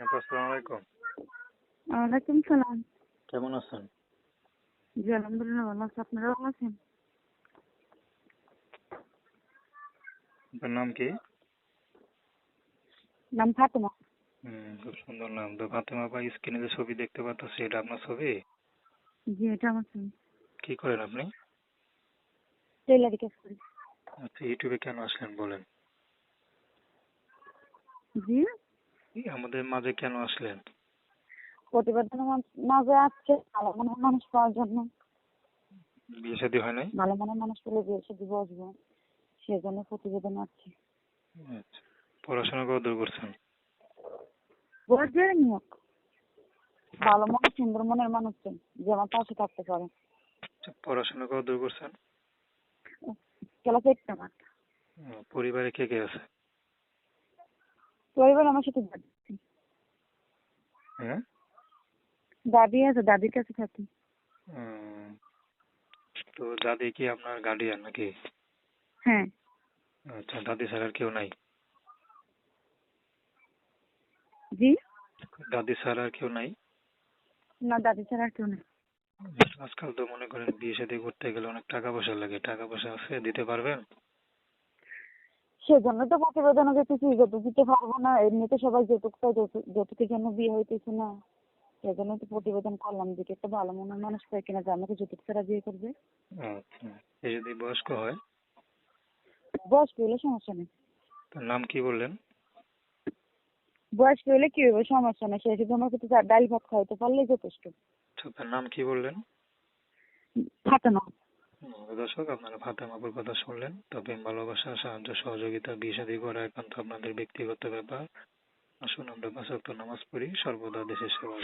আপু আসসালামু আলাইকুম ওয়ালাইকুম সালাম কেমন আছেন জি আলহামদুলিল্লাহ ভালো আছি আপনারা ভালো আছেন আপনার নাম কি নাম ফাতেমা হুম খুব সুন্দর নাম তো ফাতেমা ভাই স্ক্রিনে যে ছবি দেখতে পাচ্ছি এটা আপনার ছবি জি এটা আমার ছবি কি করেন আপনি টেলারি কাজ করি আচ্ছা ইউটিউবে কেন আসলেন বলেন জি আমাদের মাঝে কেন আসলেন? প্রতিবেদনের মাঝে আসছে ভালো মনের মানুষ পাওয়ার জন্য। বিয়ে শাদী হয় নাই? ভালো মনের মানুষ পেলে বিয়ে সাথে বসবো সেজন্য প্রতিবেদন আসছে। আচ্ছা পড়াশোনা কত দূর করছেন? নিয়োগ। ভালো মনে সুন্দর মনের মানুষ চাই, যে আমার পাশে থাকতে পারে। আচ্ছা, পড়াশোনা কত দূর করছেন? ক্লাস এইট আমার পরিবারে কে কে আছে? পরিবার আমার সাথে দাদি হ্যাঁ? দাদি আছে দাদির কাছে থাকি। তো দাদি কি আপনার গার্ডিয়ান নাকি? হ্যাঁ। আচ্ছা দাদি ছাড়া আর কেউ নাই? জি? দাদি ছাড়া আর কেউ নাই? না দাদি ছাড়া আর কেউ নেই। আজকাল তো মনে করেন বিয়ে শাদী করতে গেলে অনেক টাকা পয়সা লাগে। টাকা পয়সা আছে দিতে পারবেন? সেজন্য তো প্রতিবেদনে যেতেছি যৌতুক দিতে পারব না এমনিতে সবাই যৌতুক চাই যৌতুক- যৌতুকের জন্য বিয়ে হইতেছে না। সেজন্য তো প্রতিবেদন করলাম দিকে একটা ভালো মনের মানুষ পাই কিনা যে আমাকে যৌতুক ছাড়া বিয়ে করবে। আচ্ছা সে যদি বয়স্ক হয়? বয়স পেলে সমস্যা নেই। তার নাম কি বললেন? বয়স্ক পেলে কি হবে সমস্যা নেই সে শুধু আমাকে তো ডাল ভাত খাওয়াতে পারলেই যথেষ্ট। আচ্ছা, তার নাম কি বললেন? হুম, দর্শক, আপনারা ফাতেমা আপুর কথা শুনলেন তবে ভালোবাসা, সাহায্য, সহযোগিতা, বিষাদি করা একান্ত আপনাদের ব্যক্তিগত ব্যাপার আসুন আমরা পাঁচ নামাজ পড়ি, সর্বদা দেশের সেবা।